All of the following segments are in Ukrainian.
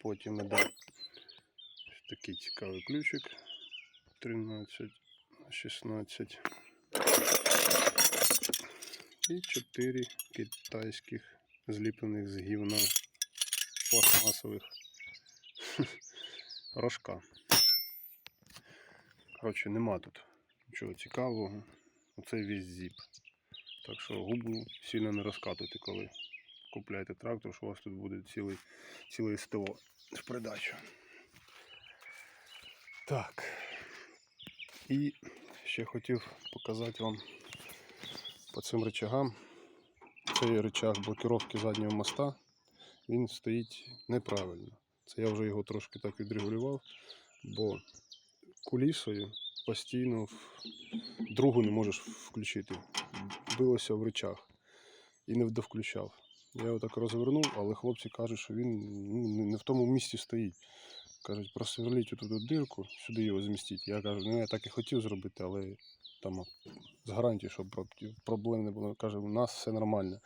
Потім іде такий цікавий ключик. 13, 16. І 4 китайських зліплених з гівна пластмасових рожка. Коротше, нема тут нічого цікавого. Оце весь зіп. Так що губу сильно не розкатуйте, коли купляєте трактор, що у вас тут буде цілий, цілий СТО в придачу. Так. І ще хотів показати вам по цим рычагам. Цей рычаг блокировки заднього моста, він стоїть неправильно. Це я вже його трошки так відрегулював, бо кулісою постійно в- другу не можеш включити. Билося в рычаг і не довключав. Я його так розвернув, але хлопці кажуть, що він ну, не- в тому місці стоїть. Кажуть, просверліть оту дирку, сюди його змістіть. Я кажу, ну я так і хотів зробити, але там з гарантією, щоб проблем не було. Каже, у нас все нормально.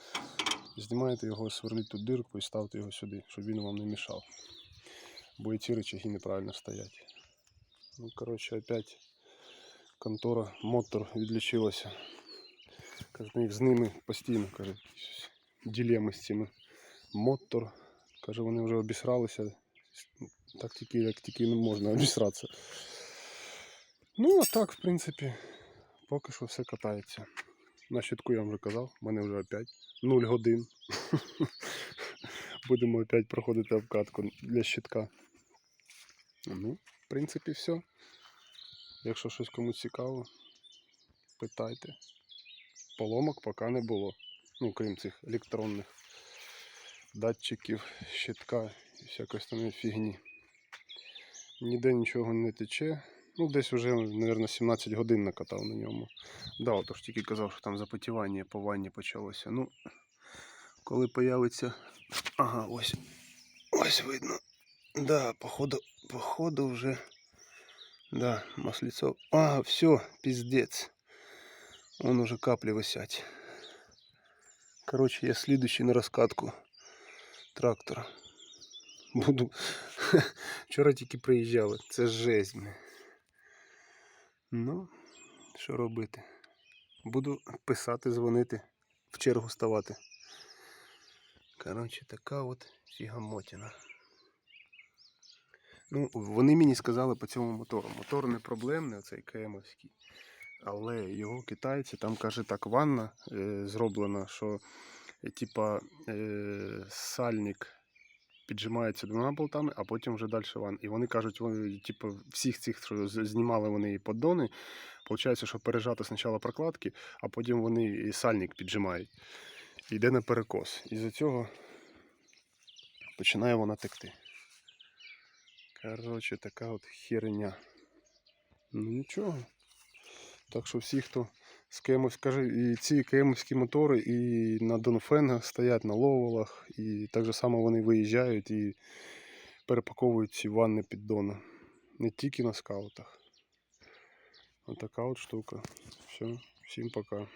Знімаєте його, сверліть ту дирку і ставте його сюди, щоб він вам не мішав. Бо і ці речаги неправильно стоять. Ну, коротше, опять контора, мотор відлічилася. Каже, ну, їх з ними постійно, каже, щось ділеми з цими. Мотор. Каже, вони вже обісралися. Так тільки, як тільки не можна обісратися. Ну, а так, в принципі, поки що все катається. На щитку я вже казав, в мене вже опять 0 годин. Будемо опять проходити обкатку для щитка. Ну, в принципі, все. Якщо щось комусь цікаво, питайте. Поломок поки не було. Ну, крім цих електронних датчиків, щитка і всякої остальної фігні. Ніде нічого не тече. Ну, десь вже, мабуть, 17 годин накатав на ньому. Да, отож тільки казав, що там запотівання по ванні почалося. Ну, коли появиться. Ага, ось. Ось видно. Да, походу, походу вже. Да, маслицо. А, все, пиздец. Вон уже капли висять. Короче, я слідущий на розкатку трактора. Буду. Вчора тільки приїжджали. Це жесть. Ну, що робити? Буду писати, дзвонити, в чергу ставати. Коротше, така от фігамотіна. Ну, вони мені сказали по цьому мотору. Мотор не проблемний, оцей КМовський. Але його китайці, там каже, так ванна е, зроблена, що е, типа е, сальник піджимається двома болтами, а потім вже далі ван. І вони кажуть, вони, типу, всіх цих, що знімали вони поддони, виходить, що пережати спочатку прокладки, а потім вони і сальник піджимають. Йде на перекос. І за цього починає вона текти. Коротше, така от херня. Ну нічого. Так що всі, хто з кимось, каже, і ці кемовські мотори і на Донфенгах стоять на ловолах, і так же само вони виїжджають і перепаковують ці ванни піддони. Не тільки на скаутах. Отака от штука. Все, всім пока.